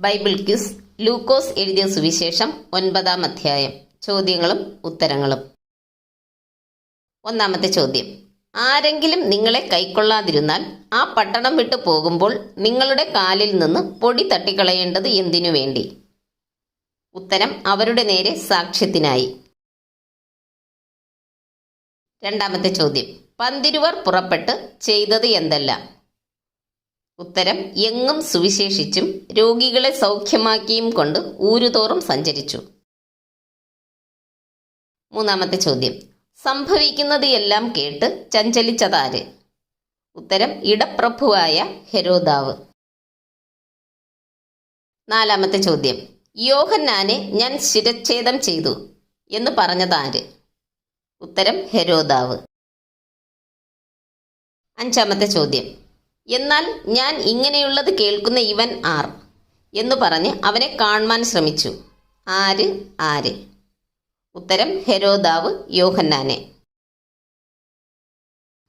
Bible quiz ലൂക്കോസ് എഴുതിയ സുവിശേഷം ഒൻപതാം അധ്യായം. ചോദ്യങ്ങളും ഉത്തരങ്ങളും. ഒന്നാമത്തെ ചോദ്യം. ആരെങ്കിലും നിങ്ങളെ കൈക്കൊള്ളാതിരുന്നാൽ ആ പട്ടണം വിട്ടു പോകുമ്പോൾ നിങ്ങളുടെ കാലിൽ നിന്ന് പൊടി തട്ടിക്കളയേണ്ടത് എന്തിനു വേണ്ടി? ഉത്തരം അവരുടെ നേരെ സാക്ഷ്യത്തിനായി. രണ്ടാമത്തെ ചോദ്യം. പന്തിരുവർ പുറപ്പെട്ട് ചെയ്തത് എന്തെല്ലാം? ഉത്തരം എങ്ങും സുവിശേഷിച്ചും രോഗികളെ സൗഖ്യമാക്കിയും കൊണ്ട് ഊരുതോറും സഞ്ചരിച്ചു. മൂന്നാമത്തെ ചോദ്യം. സംഭവിക്കുന്നത് എല്ലാം കേട്ട് ചഞ്ചലിച്ചതാര്? ഉത്തരം ഇടപ്രഭുവായ ഹെരോദാവ്. നാലാമത്തെ ചോദ്യം. യോഹന്നാനെ ഞാൻ ശിരച്ഛേദം ചെയ്തു എന്ന് പറഞ്ഞതാര്? ഉത്തരം ഹെരോദാവ്. അഞ്ചാമത്തെ ചോദ്യം. എന്നാൽ ഞാൻ ഇങ്ങനെയുള്ളത് കേൾക്കുന്ന ഇവൻ ആർ എന്ന് പറഞ്ഞ് അവനെ കാണുവാൻ ശ്രമിച്ചു. ആര്? ആര്? ഉത്തരം ഹെരോദാവ് യോഹന്നാനെ.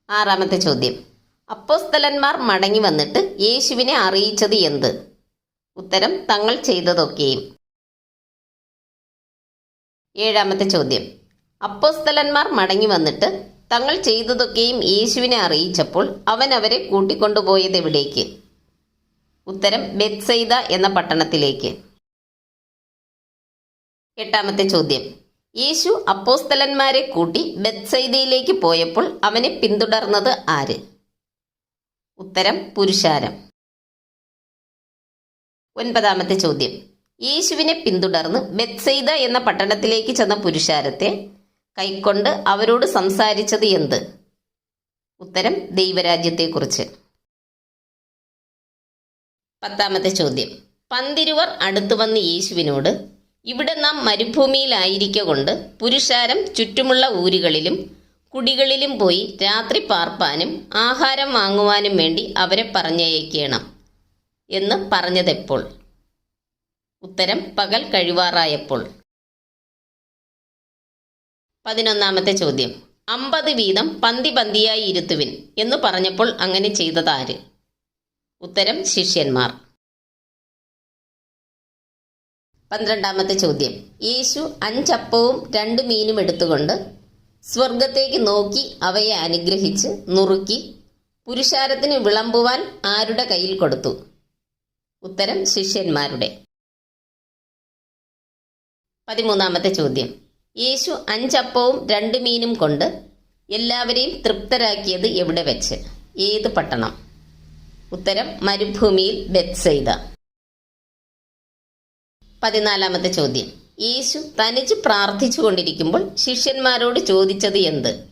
ആറാമത്തെ ചോദ്യം. അപ്പോസ്തലന്മാർ മടങ്ങി വന്നിട്ട് യേശുവിനെ അറിയിച്ചത് എന്ത്? ഉത്തരം തങ്ങൾ ചെയ്തതൊക്കെയും. ഏഴാമത്തെ ചോദ്യം. അപ്പോസ്തലന്മാർ മടങ്ങി വന്നിട്ട് തങ്ങൾ ചെയ്തതൊക്കെയും യേശുവിനെ അറിയിച്ചപ്പോൾ അവൻ അവരെ കൂട്ടിക്കൊണ്ടുപോയത് എവിടേക്ക്? ഉത്തരം ബെത്സൈദ എന്ന പട്ടണത്തിലേക്ക്. എട്ടാമത്തെ ചോദ്യം. യേശു അപ്പോസ്തലന്മാരെ കൂട്ടി ബെത്സൈദയിലേക്ക് പോയപ്പോൾ അവനെ പിന്തുടർന്നത് ആര്? ഉത്തരം പുരുഷാരം. ഒൻപതാമത്തെ ചോദ്യം. യേശുവിനെ പിന്തുടർന്ന് ബെത്സൈദ എന്ന പട്ടണത്തിലേക്ക് ചെന്ന പുരുഷാരത്തെ കൈക്കൊണ്ട് അവരോട് സംസാരിച്ചത് എന്ത്? ഉത്തരം ദൈവരാജ്യത്തെക്കുറിച്ച്. പത്താമത്തെ ചോദ്യം. പന്തിരുവർ അടുത്തു വന്ന് യേശുവിനോട് ഇവിടെ നാം മരുഭൂമിയിലായിരിക്കെ കൊണ്ട് പുരുഷാരം ചുറ്റുമുള്ള ഊരുകളിലും കുടികളിലും പോയി രാത്രി പാർപ്പാനും ആഹാരം വാങ്ങുവാനും വേണ്ടി അവരെ പറഞ്ഞയക്കണം. എന്ന് പറഞ്ഞതെപ്പോൾ. ഉത്തരം പകൽ കഴിവാറായപ്പോൾ. പതിനൊന്നാമത്തെ ചോദ്യം. അമ്പത് വീതം പന്തി പന്തിയായി ഇരുത്തുവിൻ എന്ന് പറഞ്ഞപ്പോൾ അങ്ങനെ ചെയ്തതാര് ഉത്തരം ശിഷ്യന്മാർ. പന്ത്രണ്ടാമത്തെ ചോദ്യം. യേശു അഞ്ചപ്പവും രണ്ട് മീനും എടുത്തുകൊണ്ട് സ്വർഗത്തേക്ക് നോക്കി അവയെ അനുഗ്രഹിച്ച് നുറുക്കി പുരുഷാരത്തിന് വിളമ്പുവാൻ ആരുടെ കയ്യിൽ കൊടുത്തു? ഉത്തരം ശിഷ്യന്മാരുടെ. പതിമൂന്നാമത്തെ ചോദ്യം. യേശു അഞ്ചപ്പവും രണ്ട് മീനും കൊണ്ട് എല്ലാവരെയും തൃപ്തരാക്കിയത് എവിടെ വെച്ച്? ഏത് പട്ടണം? ഉത്തരം മരുഭൂമിയിൽ ബെത്സൈദ പതിനാലാമത്തെ ചോദ്യം. യേശു തനിച്ച് പ്രാർത്ഥിച്ചു കൊണ്ടിരിക്കുമ്പോൾ ശിഷ്യന്മാരോട് ചോദിച്ചത് എന്ത്?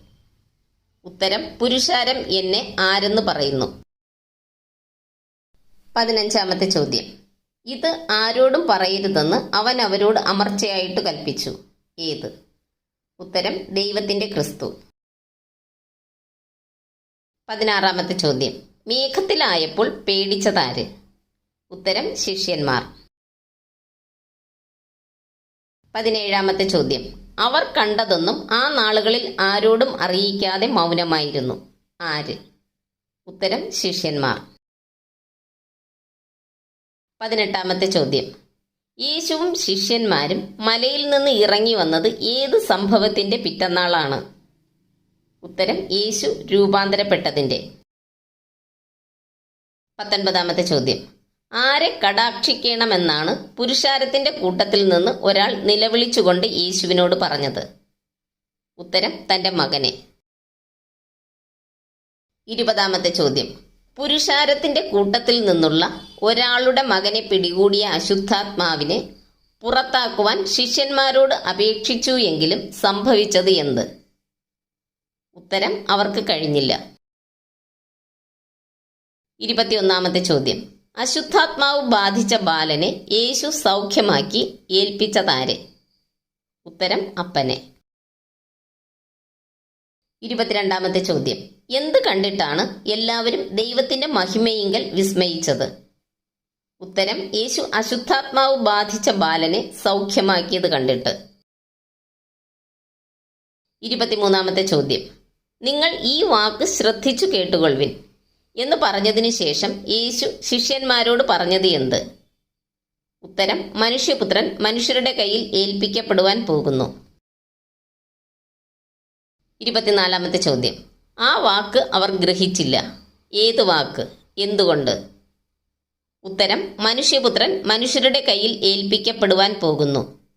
ഉത്തരം പുരുഷാരം എന്നെ ആരെന്ന് പറയുന്നു. പതിനഞ്ചാമത്തെ ചോദ്യം. ഇത് ആരോടും പറയരുതെന്ന് അവൻ അവരോട് അമർച്ചയായിട്ട് കൽപ്പിച്ചു. ഏത്? ഉത്തരം ദൈവത്തിന്റെ ക്രിസ്തു. പതിനാറാമത്തെ ചോദ്യം. മേഘത്തിലായപ്പോൾ പേടിച്ചതാര്? ഉത്തരം ശിഷ്യന്മാർ. പതിനേഴാമത്തെ ചോദ്യം. അവർ കണ്ടതൊന്നും ആ നാളുകളിൽ ആരോടും അറിയിക്കാതെ മൗനമായിരുന്നു. ആര്? ഉത്തരം ശിഷ്യന്മാർ. പതിനെട്ടാമത്തെ ചോദ്യം. യേശുവും ശിഷ്യന്മാരും മലയിൽ നിന്ന് ഇറങ്ങി വന്നത് ഏത് സംഭവത്തിന്റെ പിറ്റന്നാളാണ്? ഉത്തരം യേശു രൂപാന്തരപ്പെട്ടതിന്റെ. പത്തൊൻപതാമത്തെ ചോദ്യം. ആരെ കടാക്ഷിക്കണമെന്നാണ് പുരുഷാരത്തിന്റെ കൂട്ടത്തിൽ നിന്ന് ഒരാൾ നിലവിളിച്ചുകൊണ്ട് യേശുവിനോട് പറഞ്ഞത്. ഉത്തരം തന്റെ മകനെ. ഇരുപതാമത്തെ ചോദ്യം. പുരുഷാരത്തിന്റെ കൂട്ടത്തിൽ നിന്നുള്ള ഒരാളുടെ മകനെ പിടികൂടിയ അശുദ്ധാത്മാവിനെ പുറത്താക്കുവാൻ ശിഷ്യന്മാരോട് അപേക്ഷിച്ചു എങ്കിലും സംഭവിച്ചത് എന്ത്? ഉത്തരം അവർക്ക് കഴിഞ്ഞില്ല. ഇരുപത്തിയൊന്നാമത്തെ ചോദ്യം. അശുദ്ധാത്മാവ് ബാധിച്ച ബാലനെ യേശു സൗഖ്യമാക്കി ഏൽപ്പിച്ചതാരെ? ഉത്തരം അപ്പനെ. ഇരുപത്തിരണ്ടാമത്തെ ചോദ്യം. എന്ത് കണ്ടിട്ടാണ് എല്ലാവരും ദൈവത്തിന്റെ മഹിമയിങ്കൽ വിസ്മയിച്ചത്? ഉത്തരം യേശു അശുദ്ധാത്മാവ് ബാധിച്ച ബാലനെ സൗഖ്യമാക്കിയത് കണ്ടിട്ട്. ഇരുപത്തിമൂന്നാമത്തെ ചോദ്യം. നിങ്ങൾ ഈ വാക്ക് ശ്രദ്ധിച്ചു കേട്ടുകൊള്ളുവിൻ. എന്ന് പറഞ്ഞതിനു ശേഷം യേശു ശിഷ്യന്മാരോട് പറഞ്ഞത് എന്ത്? ഉത്തരം മനുഷ്യപുത്രൻ മനുഷ്യരുടെ കയ്യിൽ ഏൽപ്പിക്കപ്പെടുവാൻ പോകുന്നു. ഇരുപത്തിനാലാമത്തെ ചോദ്യം. ആ വാക്ക് അവർ ഗ്രഹിച്ചില്ല. ഏത് വാക്ക്? എന്തുകൊണ്ട്? ഉത്തരം മനുഷ്യപുത്രൻ മനുഷ്യരുടെ കയ്യിൽ ഏൽപ്പിക്കപ്പെടുവാൻ പോകുന്നു.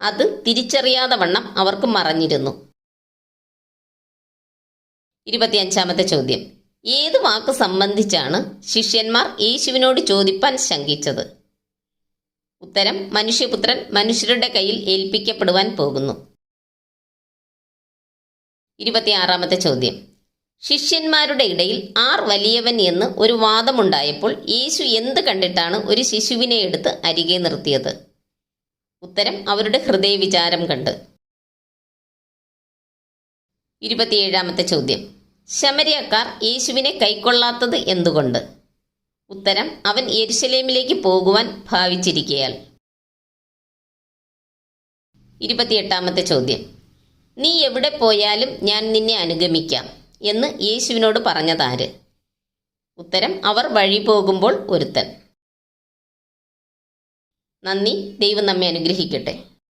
അത് തിരിച്ചറിയാതെ വണ്ണം അവർക്ക് മറഞ്ഞിരുന്നു. ഇരുപത്തിയഞ്ചാമത്തെ ചോദ്യം. ഏത് വാക്ക് സംബന്ധിച്ചാണ് ശിഷ്യന്മാർ യേശുവിനോട് ചോദിപ്പാൻ ശങ്കിച്ചത്? ഉത്തരം മനുഷ്യപുത്രൻ മനുഷ്യരുടെ കയ്യിൽ ഏൽപ്പിക്കപ്പെടുവാൻ പോകുന്നു. ഇരുപത്തിയാറാമത്തെ ചോദ്യം. ശിഷ്യന്മാരുടെ ഇടയിൽ ആർ വലിയവൻ എന്ന് ഒരു വാദമുണ്ടായപ്പോൾ യേശു എന്ത് കണ്ടിട്ടാണ് ഒരു ശിശുവിനെ എടുത്ത് അരികെ നിർത്തിയത്? ഉത്തരം അവരുടെ ഹൃദയവിചാരം കണ്ട്. ഇരുപത്തിയേഴാമത്തെ ചോദ്യം. ശമരിയക്കാർ യേശുവിനെ കൈക്കൊള്ളാത്തത് എന്തുകൊണ്ട്? ഉത്തരം അവൻ യെരുശലേമിലേക്ക് പോകുവാൻ ഭാവിച്ചിരിക്കയാൽ. ഇരുപത്തിയെട്ടാമത്തെ ചോദ്യം. നീ എവിടെ പോയാലും ഞാൻ നിന്നെ അനുഗമിക്കാം. എന്ന് യേശുവിനോട് പറഞ്ഞതാര്? ഉത്തരം അവർ വഴി പോകുമ്പോൾ ഒരുത്തൻ. നന്ദി ദൈവം നമ്മെ അനുഗ്രഹിക്കട്ടെ.